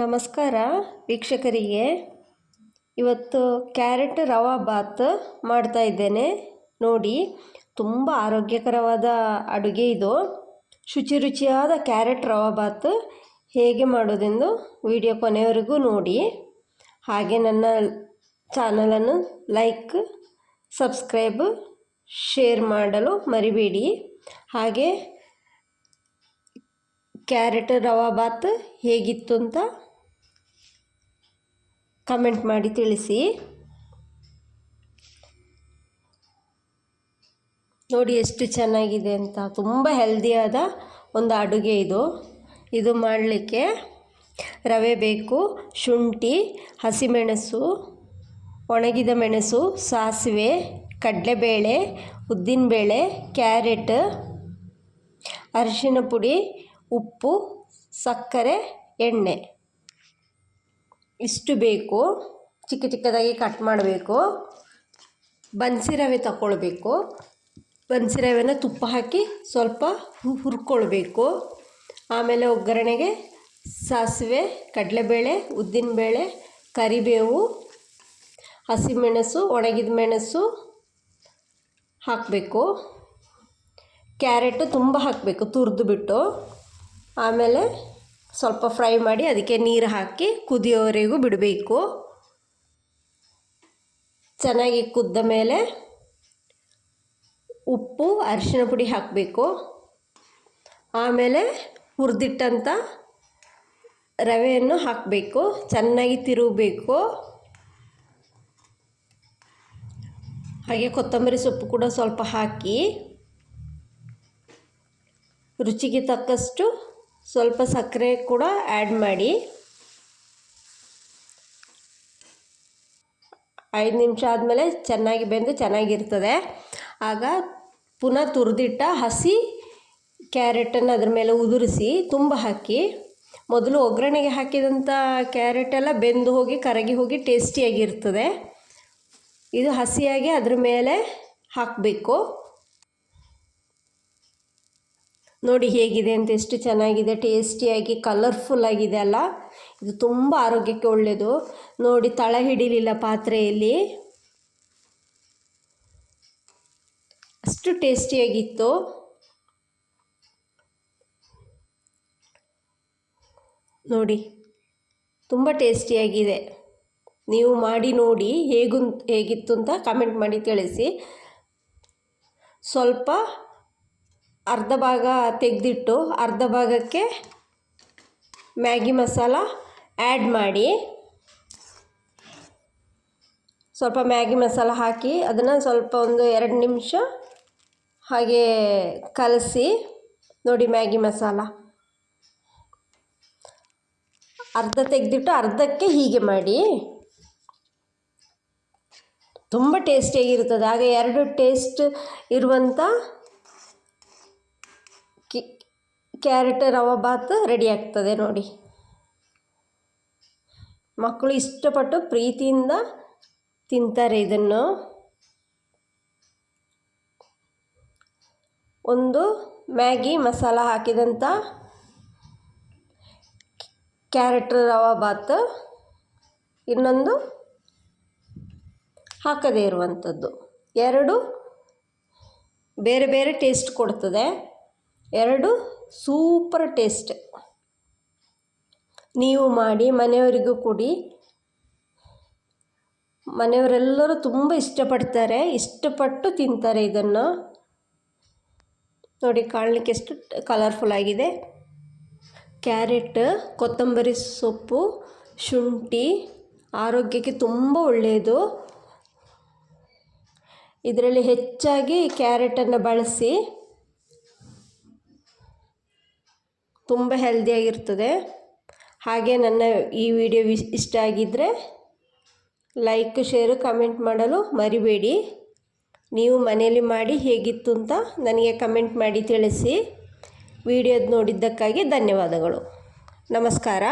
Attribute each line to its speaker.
Speaker 1: ನಮಸ್ಕಾರ ವೀಕ್ಷಕರಿಗೆ. ಇವತ್ತು ಕ್ಯಾರೆಟ್ ರವಾ ಬಾತ್ ಮಾಡ್ತಾ ಇದ್ದೇನೆ. ನೋಡಿ, ತುಂಬ ಆರೋಗ್ಯಕರವಾದ ಅಡುಗೆ ಇದು. ಶುಚಿ ರುಚಿಯಾದ ಕ್ಯಾರೆಟ್ ರವಾ ಬಾತ್ ಹೇಗೆ ಮಾಡೋದೆಂದು ವಿಡಿಯೋ ಕೊನೆಯವರೆಗೂ ನೋಡಿ. ಹಾಗೆ ನನ್ನ ಚಾನಲನ್ನು ಲೈಕ್, ಸಬ್ಸ್ಕ್ರೈಬ್, ಶೇರ್ ಮಾಡಲು ಮರಿಬೇಡಿ. ಹಾಗೆ ಕ್ಯಾರೆಟ್ ರವಾ ಬಾತ್ ಹೇಗಿತ್ತು ಅಂತ ಕಮೆಂಟ್ ಮಾಡಿ ತಿಳಿಸಿ. ನೋಡಿ ಎಷ್ಟು ಚೆನ್ನಾಗಿದೆ ಅಂತ. ತುಂಬ ಹೆಲ್ದಿಯಾದ ಒಂದು ಅಡುಗೆ ಇದು. ಇದು ಮಾಡಲಿಕ್ಕೆ ರವೆ ಬೇಕು, ಶುಂಠಿ, ಹಸಿಮೆಣಸು, ಒಣಗಿದ ಮೆಣಸು, ಸಾಸಿವೆ, ಕಡಲೆಬೇಳೆ, ಉದ್ದಿನಬೇಳೆ, ಕ್ಯಾರೆಟ್, ಅರಿಶಿನ ಪುಡಿ, ಉಪ್ಪು, ಸಕ್ಕರೆ, ಎಣ್ಣೆ. ಇಷ್ಟು ಬೇಕು, ಚಿಕ್ಕ ಚಿಕ್ಕದಾಗಿ ಕಟ್ ಮಾಡಬೇಕು. ಬನ್ಸಿ ರವೆ ತಗೊಳ್ಬೇಕು ಬನ್ಸಿ ರವೆನ ತುಪ್ಪ ಹಾಕಿ ಸ್ವಲ್ಪ ಹುರ್ಕೊಳ್ಬೇಕು. ಆಮೇಲೆ ಒಗ್ಗರಣೆಗೆ ಸಾಸಿವೆ, ಕಡಲೆಬೇಳೆ, ಉದ್ದಿನಬೇಳೆ, ಕರಿಬೇವು, ಹಸಿಮೆಣಸು ಒಣಗಿದ ಮೆಣಸು ಹಾಕಬೇಕು. ಕ್ಯಾರೆಟು ತುಂಬ ಹಾಕಬೇಕು ತುರಿದು ಬಿಟ್ಟು ಆಮೇಲೆ ಸ್ವಲ್ಪ ಫ್ರೈ ಮಾಡಿ ಅದಕ್ಕೆ ನೀರು ಹಾಕಿ ಕುದಿಯೋವರೆಗೂ ಬಿಡಬೇಕು. ಚೆನ್ನಾಗಿ ಕುದ್ದ ಮೇಲೆ ಉಪ್ಪು, ಅರಿಶಿನ ಪುಡಿ ಹಾಕಬೇಕು. ಆಮೇಲೆ ಹುರಿದಿಟ್ಟಂಥ ರವೆಯನ್ನು ಹಾಕಬೇಕು. ಚೆನ್ನಾಗಿ ತಿರುಗಬೇಕು. ಹಾಗೆ ಕೊತ್ತಂಬರಿ ಸೊಪ್ಪು ಕೂಡ ಸ್ವಲ್ಪ ಹಾಕಿ ರುಚಿಗೆ ತಕ್ಕಷ್ಟು ಸ್ವಲ್ಪ ಸಕ್ಕರೆ ಕೂಡ ಆ್ಯಡ್ ಮಾಡಿ. ಐದು ನಿಮಿಷ ಆದಮೇಲೆ ಚೆನ್ನಾಗಿ ಬೆಂದು ಚೆನ್ನಾಗಿರ್ತದೆ. ಆಗ ಪುನಃ ತುರಿದಿಟ್ಟ ಹಸಿ ಕ್ಯಾರೆಟನ್ನು ಅದ್ರ ಮೇಲೆ ಉದುರಿಸಿ ತುಂಬ ಹಾಕಿ. ಮೊದಲು ಒಗ್ಗರಣೆಗೆ ಹಾಕಿದಂಥ ಕ್ಯಾರೆಟೆಲ್ಲ ಬೆಂದು ಹೋಗಿ ಕರಗಿ ಹೋಗಿ ಟೇಸ್ಟಿಯಾಗಿರ್ತದೆ. ಇದು ಹಸಿಯಾಗಿ ಅದ್ರ ಮೇಲೆ ಹಾಕಬೇಕು. ನೋಡಿ ಹೇಗಿದೆ ಅಂತ ಎಷ್ಟು ಚೆನ್ನಾಗಿದೆ, ಟೇಸ್ಟಿಯಾಗಿ ಕಲರ್ಫುಲ್ ಆಗಿದೆ ಅಲ್ಲ. ಇದು ತುಂಬ ಆರೋಗ್ಯಕ್ಕೆ ಒಳ್ಳೆಯದು ನೋಡಿ, ತಳ ಹಿಡಿಲಿಲ್ಲ ಪಾತ್ರೆಯಲ್ಲಿ. ಅಷ್ಟು ಟೇಸ್ಟಿಯಾಗಿತ್ತು. ನೋಡಿ, ತುಂಬ ಟೇಸ್ಟಿಯಾಗಿದೆ. ನೀವು ಮಾಡಿ ನೋಡಿ ಹೇಗು ಹೇಗಿತ್ತು ಅಂತ ಕಮೆಂಟ್ ಮಾಡಿ ತಿಳಿಸಿ. ಸ್ವಲ್ಪ ಅರ್ಧ ಭಾಗ ತೆಗೆದಿಟ್ಟು ಅರ್ಧ ಭಾಗಕ್ಕೆ ಮ್ಯಾಗಿ ಮಸಾಲ ಆ್ಯಡ್ ಮಾಡಿ. ಸ್ವಲ್ಪ ಮ್ಯಾಗಿ ಮಸಾಲ ಹಾಕಿ ಅದನ್ನು ಸ್ವಲ್ಪ ಒಂದು ಎರಡು ನಿಮಿಷ ಹಾಗೆ ಕಲಸಿ ನೋಡಿ ಮ್ಯಾಗಿ ಮಸಾಲ. ಅರ್ಧ ತೆಗೆದಿಟ್ಟು ಅರ್ಧಕ್ಕೆ ಹೀಗೆ ಮಾಡಿ. ತುಂಬ ಟೇಸ್ಟಿಯಾಗಿರುತ್ತದೆ. ಆಗ ಎರಡು ಟೇಸ್ಟ್ ಇರುವಂಥ ಕ್ಯಾರೆಟ್ ರವೆ ಬಾತ್ ರೆಡಿ ಆಗ್ತದೆ ನೋಡಿ. ಮಕ್ಕಳು ಇಷ್ಟಪಟ್ಟು ಪ್ರೀತಿಯಿಂದ ತಿಂತಾರೆ ಇದನ್ನು. ಒಂದು ಮ್ಯಾಗಿ ಮಸಾಲ ಹಾಕಿದಂಥ ಕ್ಯಾರೆಟ್ ರವೆ ಬಾತ್ ಇನ್ನೊಂದು ಹಾಕದೇ ಇರುವಂಥದ್ದು ಎರಡು ಬೇರೆ ಬೇರೆ ಟೇಸ್ಟ್ ಕೊಡ್ತದೆ. ಎರಡು ಸೂಪರ್ ಟೇಸ್ಟ್. ನೀವು ಮಾಡಿ ಮನೆಯವರಿಗೂ ಕೊಡಿ. ಮನೆಯವರೆಲ್ಲರೂ ತುಂಬ ಇಷ್ಟಪಡ್ತಾರೆ, ಇಷ್ಟಪಟ್ಟು ತಿಂತಾರೆ ಇದನ್ನು. ನೋಡಿ, ಕಾಣಲಿಕ್ಕೆ ಎಷ್ಟು ಕಲರ್ಫುಲ್ ಆಗಿದೆ. ಕ್ಯಾರೆಟ್, ಕೊತ್ತಂಬರಿ ಸೊಪ್ಪು, ಶುಂಠಿ, ಆರೋಗ್ಯಕ್ಕೆ ತುಂಬ ಒಳ್ಳೆಯದು. ಇದರಲ್ಲಿ ಹೆಚ್ಚಾಗಿ ಕ್ಯಾರೆಟನ್ನು ಬಳಸಿ ತುಂಬ ಹೆಲ್ದಿಯಾಗಿರ್ತದೆ ಹಾಗೆ ನನ್ನ ಈ ವಿಡಿಯೋ ಇಷ್ಟ ಆಗಿದ್ದರೆ ಲೈಕ್ ಶೇರು ಕಮೆಂಟ್ ಮಾಡಲು ಮರಿಬೇಡಿ. ನೀವು ಮನೆಯಲ್ಲಿ ಮಾಡಿ ಹೇಗಿತ್ತು ಅಂತ ನನಗೆ ಕಮೆಂಟ್ ಮಾಡಿ ತಿಳಿಸಿ. ವಿಡಿಯೋದು ನೋಡಿದ್ದಕ್ಕಾಗಿ ಧನ್ಯವಾದಗಳು. ನಮಸ್ಕಾರ.